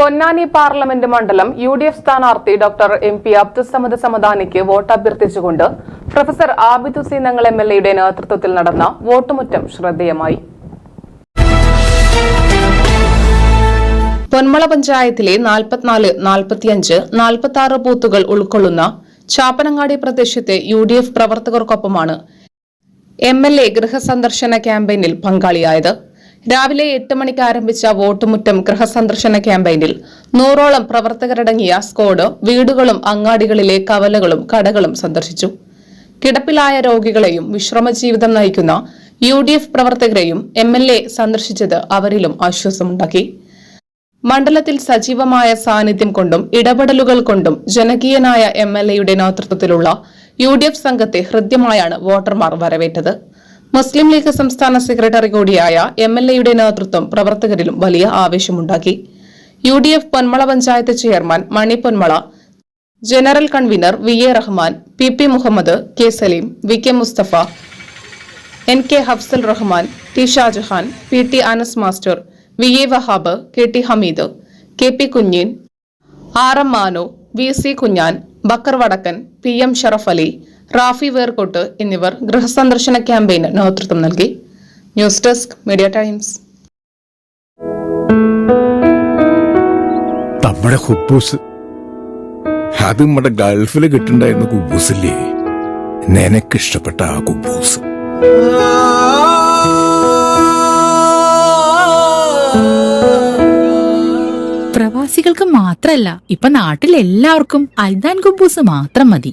Ponnani parliament മണ്ഡലം U D F സ്ഥാനാർത്ഥി doctor M P Abdussamad സമദാനിക്ക് വോട്ട് അഭ്യർത്ഥിച്ചുകൊണ്ട് professor Abid Hussain Thangal M L എയുടെ നേതൃത്വത്തിൽ നടന്ന വോട്ടുമുറ്റം ശ്രദ്ധേയമായി. പൊന്മള പഞ്ചായത്തിലെ നാൽപ്പത്തിനാല് നാൽപ്പത്തിയഞ്ച് നാൽപ്പത്തി ആറ് ബൂത്തുകൾ ഉൾക്കൊള്ളുന്ന ചാപ്പനങ്ങാടി പ്രദേശത്തെ യു ഡി എഫ് പ്രവർത്തകർക്കൊപ്പമാണ് എം എൽ എ ഗൃഹസന്ദർശന ക്യാമ്പയിനിൽ പങ്കാളിയായത്. രാവിലെ എട്ട് മണിക്ക് ആരംഭിച്ച വോട്ടുമുറ്റം ഗൃഹസന്ദർശന ക്യാമ്പയിനിൽ നൂറോളം പ്രവർത്തകരടങ്ങിയ സ്ക്വാഡ് വീടുകളും അങ്ങാടികളിലെ കവലകളും കടകളും സന്ദർശിച്ചു. കിടപ്പിലായ രോഗികളെയും വിശ്രമ ജീവിതം നയിക്കുന്ന യു ഡി എഫ് പ്രവർത്തകരെയും എം എൽ എ സന്ദർശിച്ചത് അവരിലും ആശ്വാസമുണ്ടാക്കി. മണ്ഡലത്തിൽ സജീവമായ സാന്നിധ്യം കൊണ്ടും ഇടപെടലുകൾ കൊണ്ടും ജനകീയനായ എം എൽ എയുടെ നേതൃത്വത്തിലുള്ള യു ഡി എഫ് സംഘത്തെ ഹൃദ്യമായാണ് വോട്ടർമാർ വരവേറ്റത്. മുസ്ലിം ലീഗ് സംസ്ഥാന സെക്രട്ടറി കൂടിയായ എം എൽ എയുടെ നേതൃത്വം പ്രവർത്തകരിലും വലിയ ആവേശമുണ്ടാക്കി. U D F Ponmala panchayat chairman Mani Ponmala general convener V A Rahman P P Muhammad K Saleem V K Mustafa N K Hafsal Rahman T Shajahan P T Anas master V A Wahab K T Hameed K P Kunjin R M Manu V C Kunjan Bakkar Vadakkan P M Sharaf Ali Rafi Verkot എന്നിവർ ഗൃഹസന്ദർശന ക്യാമ്പയിന് നേതൃത്വം നൽകി. News desk Media Times. നമ്മുടെ കുബൂസ് അത് നമ്മുടെ ഗൾഫിൽ കിട്ടുണ്ടായിരുന്ന കുബൂസില്ലേ? നിനക്കിഷ്ടപ്പെട്ട ആ കുബൂസ്. പ്രവാസികൾക്ക് മാത്രല്ല ഇപ്പൊ നാട്ടിൽ എല്ലാവർക്കും അൽദാൻ കുബൂസ് മാത്രം മതി.